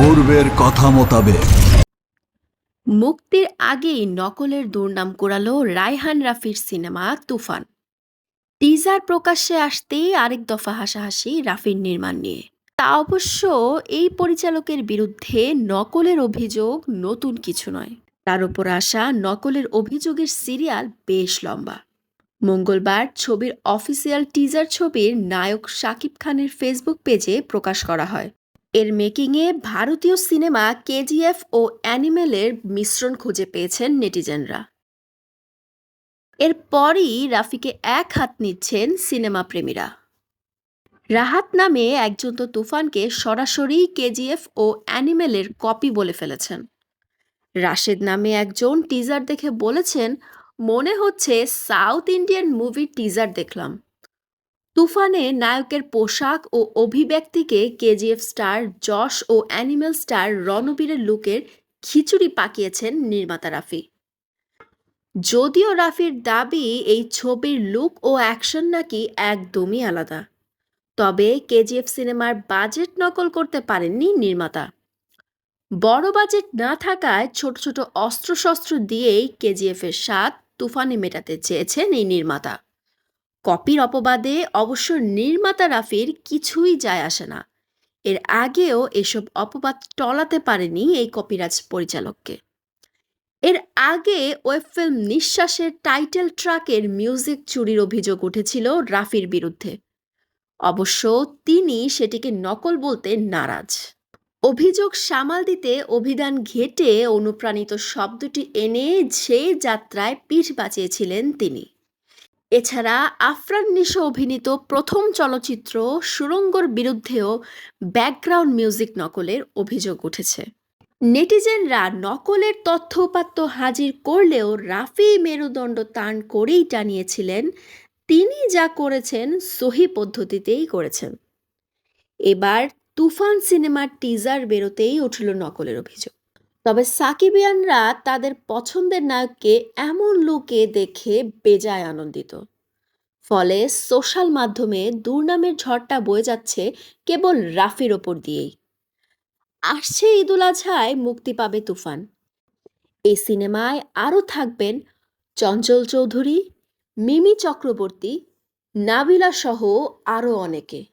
পূর্বের কথা মোতাবেক। মুক্তির আগেই নকলের দুর্নাম কুড়ালো রায়হান রাফির সিনেমা তুফান। টিজার প্রকাশ্যে আসতেই আরেক দফা হাসাহাসি রাফির নির্মাণ নিয়ে। তা অবশ্য এই পরিচালকের বিরুদ্ধে নকলের অভিযোগ নতুন কিছু নয়। তার উপর আসা নকলের অভিযোগের সিরিয়াল বেশ লম্বা। মঙ্গলবার ছবির অফিসিয়াল টিজার ছবির নায়ক শাকিব খানের ফেসবুক পেজে প্রকাশ করা হয়। এর মেকিংয়ে ভারতীয় সিনেমা কেজিএফ ও অ্যানিমেলের মিশ্রণ খুঁজে পেয়েছেন নেটিজেনরা। এরপরই রাফিকে এক হাত নিচ্ছেন সিনেমা প্রেমীরা। রাহাত নামে একজন তো তুফানকে সরাসরি কেজিএফ ও অ্যানিমেলের কপি বলে ফেলেছেন। রাশেদ নামে একজন টিজার দেখে বলেছেন, মনে হচ্ছে সাউথ ইন্ডিয়ান মুভির টিজার দেখলাম। তুফানে নায়কের পোশাক ও অভিব্যক্তিকে কেজিএফ স্টার যশ ও অ্যানিমেল স্টার রণবীরের লুকের খিচুড়ি পাকিয়েছেন নির্মাতা রাফি। যদিও রাফির দাবি এই ছবির লুক ও অ্যাকশন নাকি একদমই আলাদা, তবে কেজিএফ সিনেমার বাজেট নকল করতে পারেননি নির্মাতা। বড় বাজেট না থাকায় ছোট ছোট অস্ত্রশস্ত্র দিয়েই কেজিএফ এর স্বাদ তুফানে মেটাতে চেয়েছেন এই নির্মাতা। কপির অপবাদে অবশ্য নির্মাতা রাফির কিছুই যায় আসে না। এর আগেও এসব অপবাদ টলাতে পারেনি এই কপিরাজ পরিচালককে। এর আগে ওয়েব ফিল্ম নিঃশ্বাসের টাইটেল ট্রাকের মিউজিক চুরির অভিযোগ উঠেছিল রাফির বিরুদ্ধে। অবশ্য তিনি সেটিকে নকল বলতে নারাজ। অভিযোগ সামাল দিতে অভিধান ঘেটে অনুপ্রাণিত শব্দটি এনে সেই যাত্রায় পিঠ বাঁচিয়েছিলেন তিনি। এছাড়া আফরান নিশো অভিনীত প্রথম চলচ্চিত্র সুরঙ্গর বিরুদ্ধেও ব্যাকগ্রাউন্ড মিউজিক নকলের অভিযোগ উঠেছে। নেটিজেনরা নকলের তথ্য উপাত্ত হাজির করলেও রাফি মেরুদণ্ড তান করেই টানিয়েছিলেন, তিনি যা করেছেন সহি পদ্ধতিতেই করেছেন। এবার তুফান সিনেমার টিজার বেরোতেই উঠল নকলের অভিযোগ। তবে সাকিবিয়ানরা তাদের পছন্দের নায়ককে এমন লুকে দেখে বেজায় আনন্দিত। ফলে সোশ্যাল মাধ্যমে দুর্নামের ঝড়টা বয়ে যাচ্ছে কেবল রাফির ওপর দিয়েই। আসছে ঈদুল আজহায় মুক্তি পাবে তুফান। এই সিনেমায় আরও থাকবেন চঞ্চল চৌধুরী, মিমি চক্রবর্তী, নাবিলা সহ আরও অনেকে।